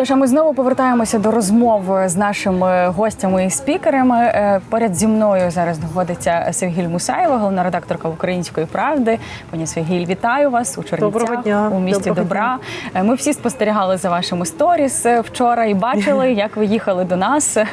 Що ж, а ми знову повертаємося до розмови з нашими гостями і спікерами. Е, Поряд зі мною зараз знаходиться Севгіль Мусаєва, головна редакторка Української правди. Пані Севгіль, вітаю вас у Доброго Чернівцях, дня. у місті Доброго Добра. Е, Ми всі спостерігали за вашими сторіс е, вчора і бачили, як ви їхали до нас е,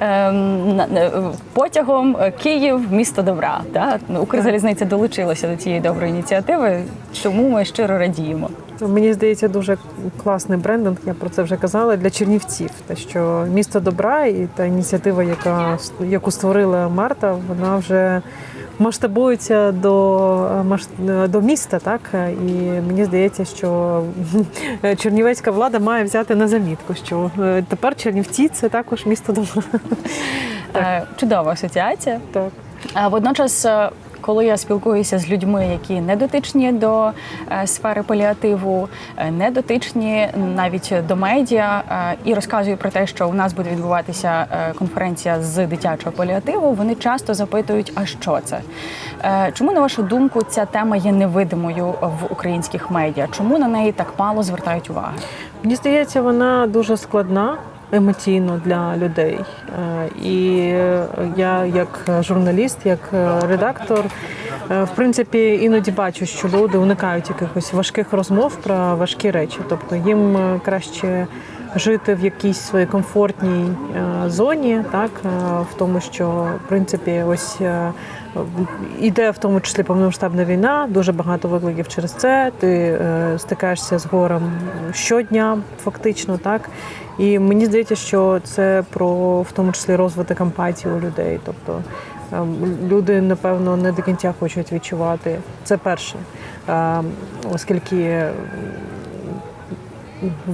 на- на- потягом Київ, місто Добра. Та? Укрзалізниця долучилася до цієї доброї ініціативи. Чому ми щиро радіємо? Мені здається, дуже класний брендинг. Я про це вже казала для чернівців. Те, що місто добра і та ініціатива, яка яку створила Марта, вона вже масштабується до маш- до міста, так і мені здається, що чернівецька влада має взяти на замітку, що е, тепер Чернівці це також місто добра. Е, Чудова асоціація. Так. А Водночас, е, коли я спілкуюся з людьми, які не дотичні до е, сфери паліативу, е, не дотичні навіть до медіа, е, і розказую про те, що у нас буде відбуватися конференція з дитячого паліативу, вони часто запитують, а що це? Чому, на вашу думку, ця тема є невидимою в українських медіа? Чому на неї так мало звертають уваги? Мені здається, вона дуже складна емоційно для людей. Е, І я, як журналіст, як редактор, е, в принципі, іноді бачу, що люди уникають якихось важких розмов про важкі речі. Тобто їм е, краще жити в якійсь своїй комфортній е, зоні, так е, в тому, що в принципі ось. е, Іде в тому числі повномасштабна війна, дуже багато викликів через це. Ти стикаєшся з горем щодня, фактично, так. І мені здається, що це про в тому числі розвиток емпатії у людей. Тобто люди, напевно, не до кінця хочуть відчувати. Це перше, оскільки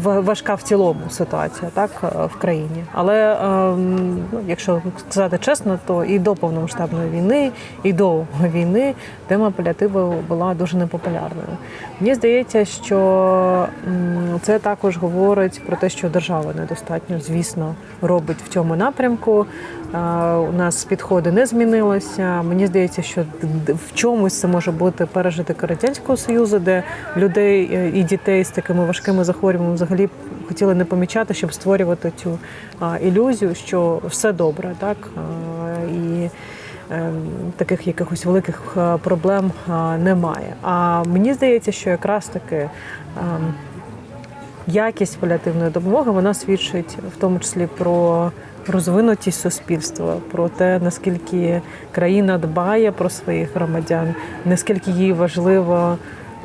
важка в цілому ситуація так е, в країні. Але ем, ну, якщо сказати чесно, то і до повномасштабної війни, і до війни тема паліативу була дуже непопулярною. Мені здається, що це також говорить про те, що держава недостатньо, звісно, робить в цьому напрямку. Е, У нас підходи не змінилися. Мені здається, що в чомусь це може бути пережиток Радянського Союзу, де людей е, і дітей з такими важкими захворюваннями взагалі хотіли не помічати, щоб створювати цю ілюзію, що все добре, так і ем, таких якихось великих проблем немає. А мені здається, що якраз таки. ем, якість паліативної допомоги вона свідчить в тому числі про розвинутість суспільства, про те, наскільки країна дбає про своїх громадян, наскільки їй важливо,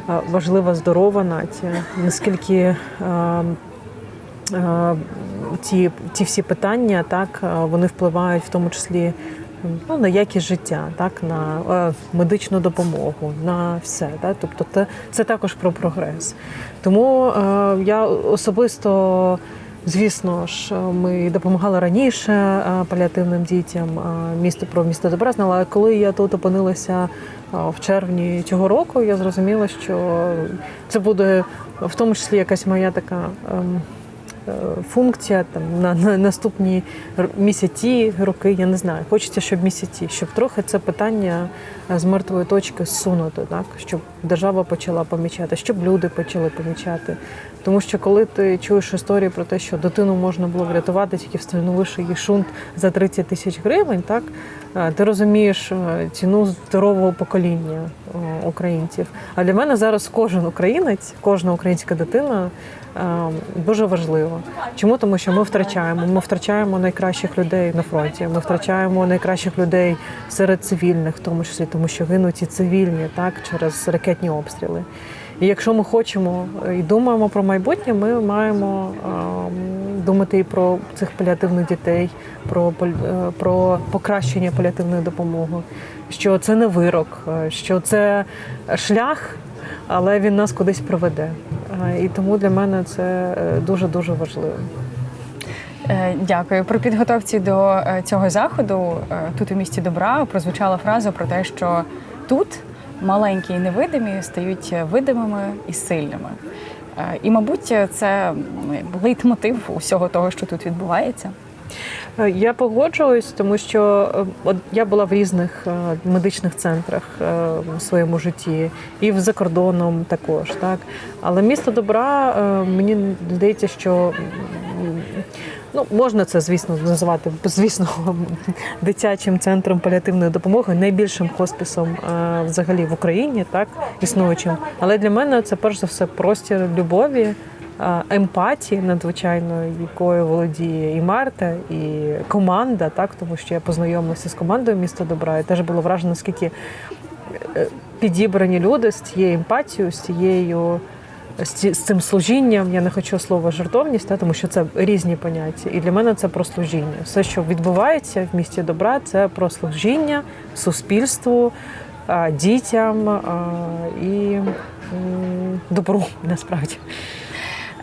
важлива здорова нація, наскільки ті е, ці, ці всі питання так е, вони впливають в тому числі ну, на якість життя, так на е, медичну допомогу, на все. Так? Тобто, це, це також про прогрес. Тому е, я особисто. Звісно ж, ми допомагали раніше е, паліативним дітям. е, Місто про місто добра знала. Але коли я тут опинилася е, в червні цього року, я зрозуміла, що це буде в тому числі якась моя така ем, функція там на, на наступні місяці, роки. Я не знаю. Хочеться, щоб місяці, щоб трохи це питання з мертвої точки зсунути, так щоб держава почала помічати, щоб люди почали помічати. Тому що коли ти чуєш історії про те, що дитину можна було врятувати, тільки встановивши їй шунт за 30 тисяч гривень, так е, ти розумієш е, ціну здорового покоління е, українців. А для мене зараз кожен українець, кожна українська дитина дуже важлива. Чому? Тому що ми втрачаємо. Ми втрачаємо найкращих людей на фронті. Ми втрачаємо найкращих людей серед цивільних, в тому числі, тому що гинуть і цивільні так через ракетні обстріли. І якщо ми хочемо і думаємо про майбутнє, ми маємо ем, думати і про цих паліативних дітей, про е, про покращення паліативної допомоги, що це не вирок, е, що це шлях, але він нас кудись приведе. Е, І тому для мене це дуже дуже важливо. Дякую. При підготовці до цього заходу тут у місті добра прозвучала фраза про те, що тут маленькі і невидимі стають видимими і сильними. Е, І, мабуть, це ну, лейтмотив усього того, що тут відбувається. Е, Я погоджуюсь, тому що е, я була в різних медичних центрах в своєму житті, і в закордоном також. Так але місто добра мені здається, що Ну, можна це, звісно, називати звісно дитячим центром паліативної допомоги, найбільшим хоспісом е, взагалі в Україні, так існуючим. Але для мене це перш за все простір любові, е, емпатії, надзвичайно якою володіє і Марта, і команда, так тому що я познайомилася з командою міста Добра і теж було вражено, наскільки е, підібрані люди з цією емпатією, з цією. З цим служінням я не хочу слова жертовність, та, тому що це різні поняття. І для мене це про служіння. Все, що відбувається в місті добра, це про служіння суспільству, дітям і добру насправді.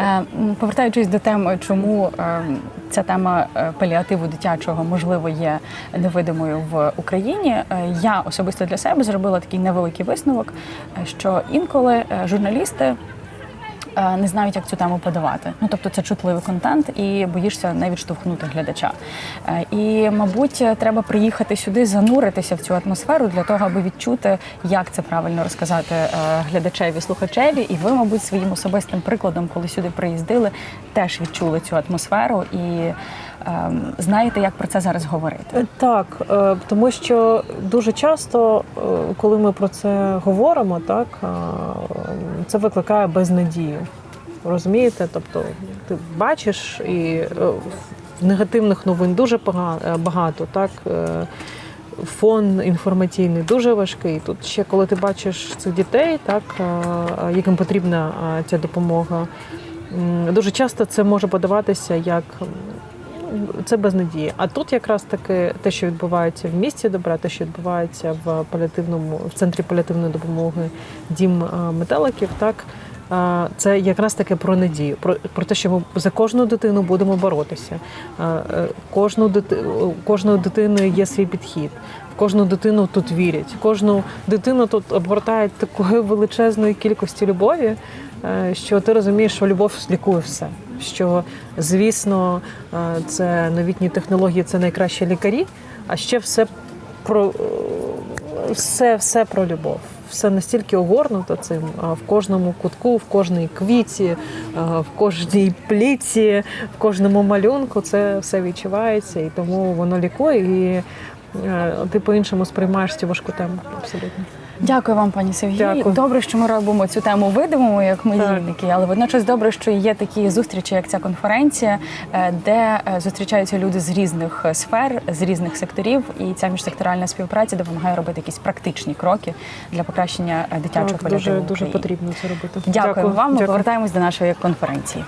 Е, Повертаючись до теми, чому е, ця тема е, паліативу дитячого можливо є невидимою в Україні, я особисто для себе зробила такий невеликий висновок, що інколи журналісти. Е, Не знають, як цю тему подавати. Ну тобто це чутливий контент, і боїшся не відштовхнути глядача. Е, І, мабуть, треба приїхати сюди, зануритися в цю атмосферу для того, аби відчути, як це правильно розказати е, глядачеві, слухачеві. І ви, мабуть, своїм особистим прикладом, коли сюди приїздили, теж відчули цю атмосферу і ем, знаєте, як про це зараз говорити. Так, тому що дуже часто, коли ми про це говоримо, так це викликає безнадію. Розумієте? Тобто ти бачиш і е, негативних новин дуже е, багато, так. е, Фон інформаційний дуже важкий. Тут ще коли ти бачиш цих дітей, так яким потрібна ця допомога, дуже часто це може подаватися як це безнадія. А тут якраз таки те, що відбувається в місті добра, те, що відбувається в паліативному в центрі паліативної допомоги дім е, метеликів, так. е, Це якраз таки про надію, про, про те, що ми за кожну дитину будемо боротися. Е, Кожну дити, кожної дитини є свій підхід. Кожну дитину тут вірять. Кожну дитину тут обгортають такою величезною кількістю любові, що ти розумієш, що любов лікує все. Що, звісно, е, це новітні технології, це найкращі лікарі, а ще все про е, все, все про любов. Все настільки огорнуто цим в кожному кутку, в кожній квіті, е, в кожній пліці, в кожному малюнку це все відчувається, і тому воно лікує, і ти по-іншому сприймаєш цю важку тему. Абсолютно. Дякую вам, пані Сергій. Дякую. Добре, що ми робимо цю тему видимою, як медійники, але водночас добре, що є такі зустрічі, як ця конференція, е, де е, зустрічаються люди з різних е, сфер, з різних секторів, і ця міжсекторальна співпраця допомагає робити якісь практичні кроки для покращення дитячого Так, дуже, паліативу в дуже потрібно це робити. Дякую вам. Ми Дякую. повертаємось до нашої конференції.